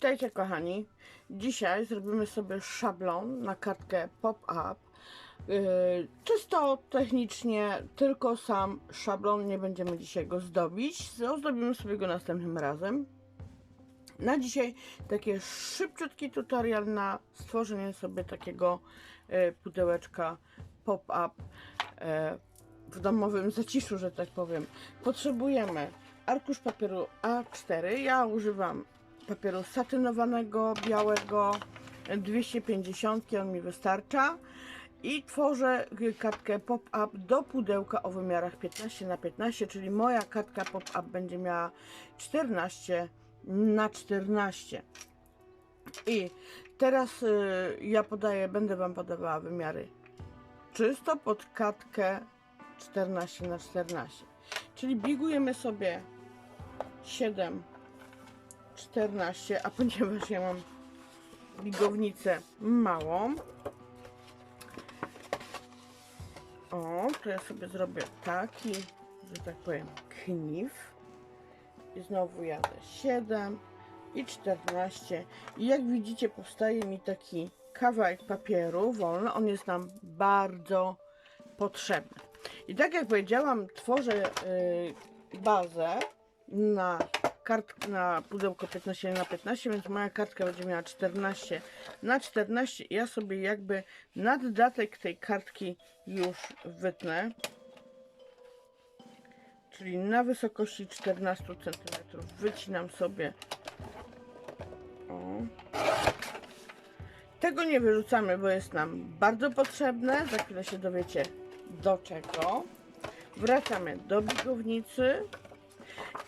Witajcie kochani. Dzisiaj zrobimy sobie szablon na kartkę pop-up. Yy, czysto technicznie, tylko sam szablon, nie będziemy dzisiaj go zdobić. Ozdobimy sobie go następnym razem. Na dzisiaj taki szybciutki tutorial na stworzenie sobie takiego yy, pudełeczka pop-up yy, w domowym zaciszu, że tak powiem. Potrzebujemy arkusz papieru A4. Ja używam papieru satynowanego, białego, 250, on mi wystarcza. I tworzę kartkę pop-up do pudełka o wymiarach 15 na 15, czyli moja kartka pop-up będzie miała 14 na 14. I teraz y, ja podaję, będę Wam podawała wymiary czysto pod kartkę 14 na 14. Czyli bigujemy sobie 7 14, a ponieważ ja mam bigownicę małą, o, to ja sobie zrobię taki, że tak powiem, knif. I znowu jadę 7 i 14. I jak widzicie, powstaje mi taki kawałek papieru wolny. On jest nam bardzo potrzebny. I tak jak powiedziałam, tworzę y, bazę na kart na pudełko 15 na 15, więc moja kartka będzie miała 14 na 14. Ja sobie jakby naddatek tej kartki już wytnę. Czyli na wysokości 14 cm wycinam sobie. O. Tego nie wyrzucamy, bo jest nam bardzo potrzebne. Za chwilę się dowiecie do czego. Wracamy do bigownicy.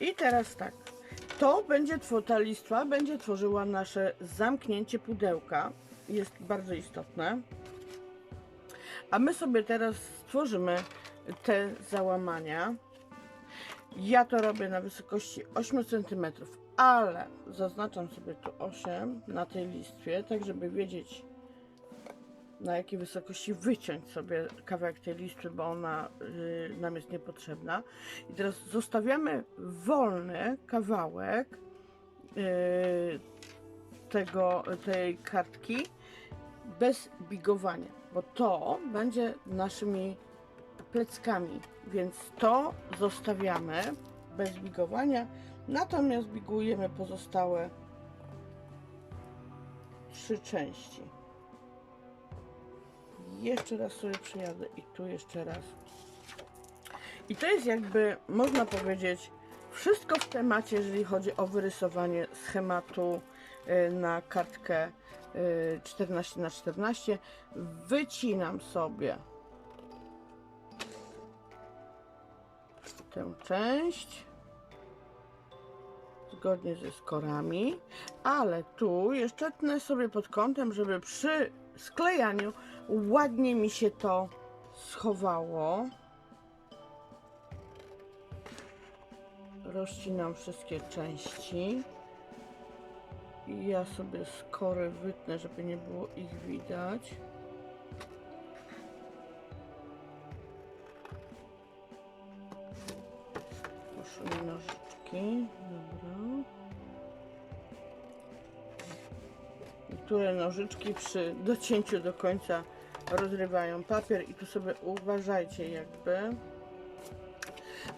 I teraz tak. To będzie, ta listwa będzie tworzyła nasze zamknięcie pudełka. Jest bardzo istotne. A my sobie teraz stworzymy te załamania. Ja to robię na wysokości 8 cm, ale zaznaczam sobie tu 8 na tej listwie, tak żeby wiedzieć na jakiej wysokości wyciąć sobie kawałek tej listwy, bo ona y, nam jest niepotrzebna. I teraz zostawiamy wolny kawałek y, tego, tej kartki bez bigowania, bo to będzie naszymi pleckami, więc to zostawiamy bez bigowania, natomiast bigujemy pozostałe trzy części. Jeszcze raz sobie przejadę i tu jeszcze raz. I to jest jakby, można powiedzieć, wszystko w temacie, jeżeli chodzi o wyrysowanie schematu y, na kartkę y, 14 na 14 Wycinam sobie tę część zgodnie ze skorami, ale tu jeszcze tnę sobie pod kątem, żeby przy sklejaniu ładnie mi się to schowało. Rozcinam wszystkie części. I ja sobie skory wytnę, żeby nie było ich widać. Poszły nożyczki. Dobra. Niektóre nożyczki przy docięciu do końca rozrywają papier i tu sobie uważajcie jakby.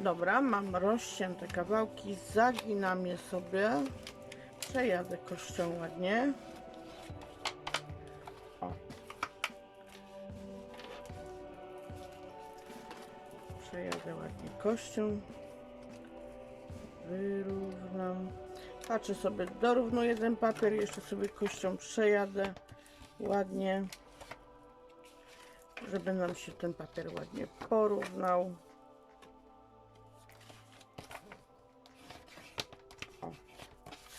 Dobra, mam rozcięte kawałki, zaginam je sobie. Przejadę kością ładnie. O. Przejadę ładnie kością. Wyrównam. Patrzę sobie, dorównuję ten papier, jeszcze sobie kością przejadę ładnie, żeby nam się ten papier ładnie porównał. O,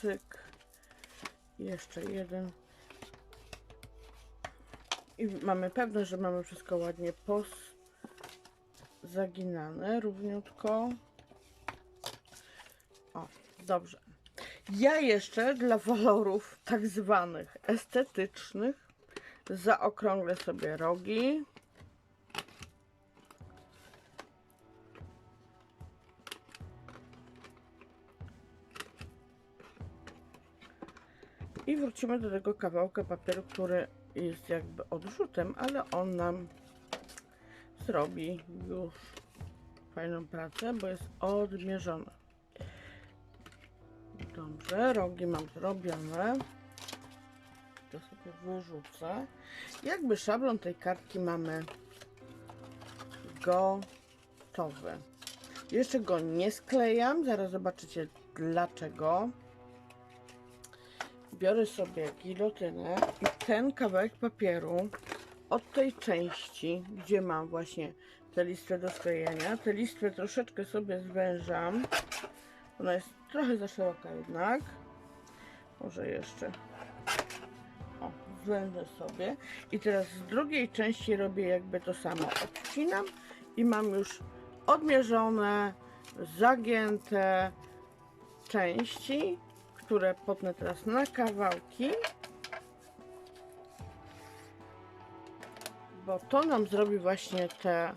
cyk. Jeszcze jeden. I mamy pewność, że mamy wszystko ładnie pos zaginane równiutko. O, dobrze. Ja jeszcze dla walorów tak zwanych estetycznych zaokrąglę sobie rogi. I wrócimy do tego kawałka papieru, który jest jakby odrzutem, ale on nam zrobi już fajną pracę, bo jest odmierzony. Dobrze, rogi mam zrobione. To sobie wyrzucę. Jakby szablon tej kartki mamy gotowy. Jeszcze go nie sklejam, zaraz zobaczycie dlaczego. Biorę sobie gilotynę i ten kawałek papieru od tej części, gdzie mam właśnie tę listwę do sklejenia, tę listwę troszeczkę sobie zwężam. Ona jest trochę za szeroka jednak. Może jeszcze. O, zwężę sobie. I teraz z drugiej części robię jakby to samo. Odcinam i mam już odmierzone, zagięte części, które potnę teraz na kawałki. Bo to nam zrobi właśnie te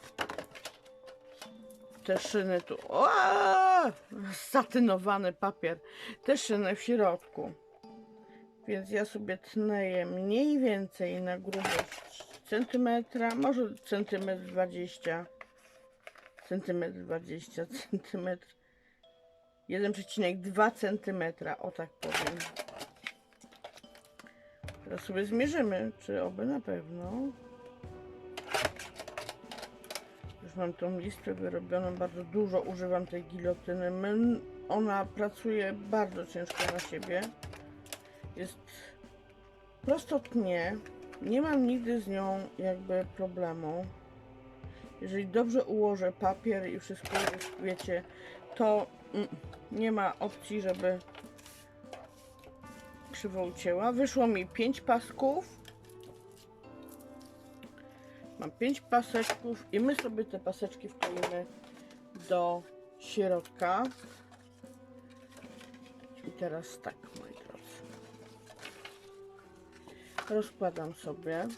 te szyny tu. O! Satynowany papier. Te szyny w środku. Więc ja sobie tnę je mniej więcej na grubość centymetra, może centymetr 20 centymetr 20 centymetr 1,2 centymetra, o tak powiem. Teraz sobie zmierzymy, czy oby na pewno. Już mam tą listę wyrobioną, bardzo dużo używam tej gilotyny. Ona pracuje bardzo ciężko na siebie. Jest prosto tnie. Nie mam nigdy z nią jakby problemu. Jeżeli dobrze ułożę papier i wszystko wiecie, to nie ma opcji, żeby krzywo ucięła. Wyszło mi 5 pasków. Mam 5 paseczków i my sobie te paseczki wkleimy do środka. I teraz tak, moi drodzy. Rozkładam sobie.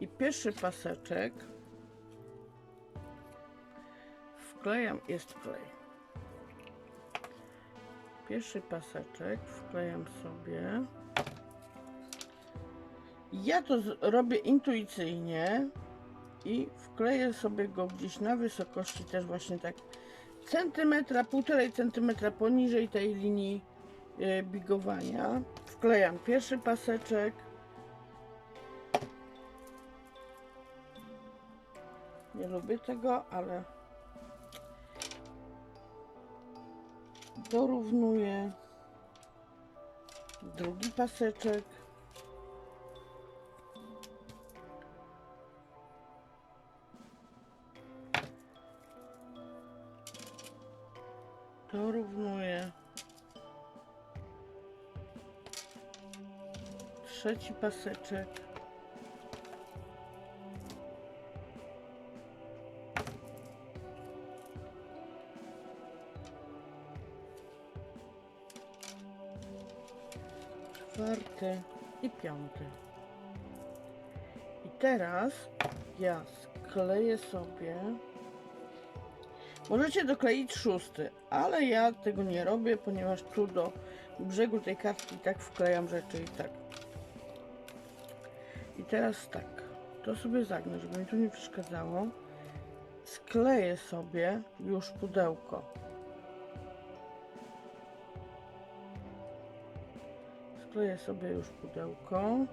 I pierwszy paseczek wklejam, jest klej. Pierwszy paseczek wklejam sobie. Ja to robię intuicyjnie i wkleję sobie go gdzieś na wysokości też właśnie tak centymetra, półtorej centymetra poniżej tej linii e, bigowania. Wklejam pierwszy paseczek. Nie lubię tego, ale dorównuję drugi paseczek. Dorównuję trzeci paseczek. Czwarty i piąty. I teraz ja skleję sobie. Możecie dokleić szósty, ale ja tego nie robię, ponieważ tu do brzegu tej kartki tak wklejam rzeczy i tak. I teraz tak, to sobie zagnę, żeby mi tu nie przeszkadzało. Skleję sobie już pudełko. Skleję sobie już pudełko.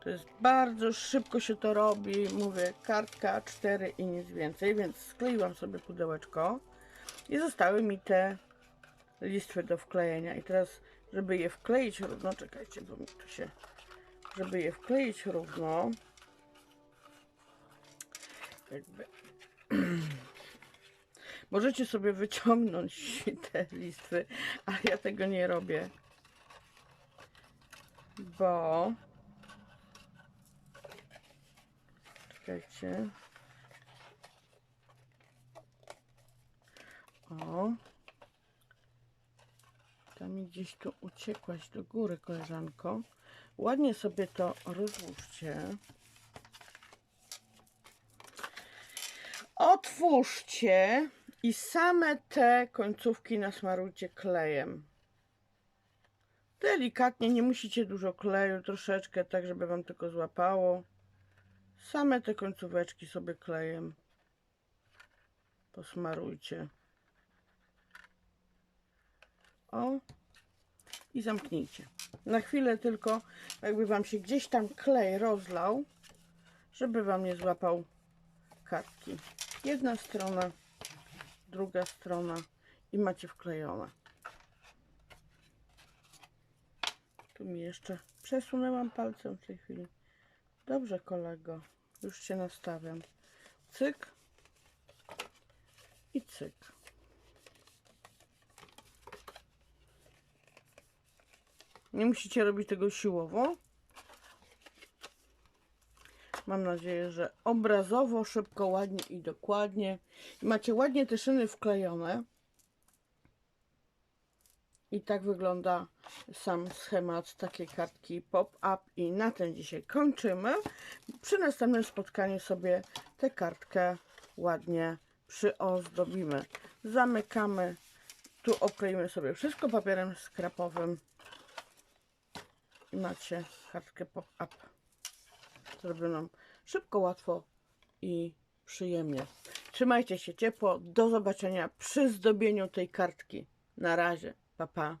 To jest bardzo szybko się to robi. Mówię, kartka 4 i nic więcej, więc skleiłam sobie pudełeczko i zostały mi te listwy do wklejenia. I teraz, żeby je wkleić równo, czekajcie, bo mi tu się, żeby je wkleić równo, jakby Możecie sobie wyciągnąć te listwy, ale ja tego nie robię. Bo. Czekajcie. O. Tam mi gdzieś tu uciekłaś do góry, koleżanko. Ładnie sobie to rozłóżcie. Otwórzcie i same te końcówki nasmarujcie klejem. Delikatnie, nie musicie dużo kleju, troszeczkę, tak żeby wam tylko złapało. Same te końcóweczki sobie klejem posmarujcie. O. I zamknijcie. Na chwilę tylko, jakby wam się gdzieś tam klej rozlał, żeby wam nie złapał kartki. Jedna strona, druga strona i macie wklejone. Tu mi jeszcze przesunęłam palcem w tej chwili. Dobrze, kolego. Już się nastawiam. Cyk. I cyk. Nie musicie robić tego siłowo. Mam nadzieję, że obrazowo, szybko, ładnie i dokładnie. I macie ładnie te szyny wklejone. I tak wygląda sam schemat takiej kartki pop-up. I na ten dzisiaj kończymy. Przy następnym spotkaniu sobie tę kartkę ładnie przyozdobimy. Zamykamy. Tu okleimy sobie wszystko papierem skrapowym. I macie kartkę pop-up zrobioną szybko, łatwo i przyjemnie. Trzymajcie się ciepło. Do zobaczenia przy zdobieniu tej kartki. Na razie. Pa, pa.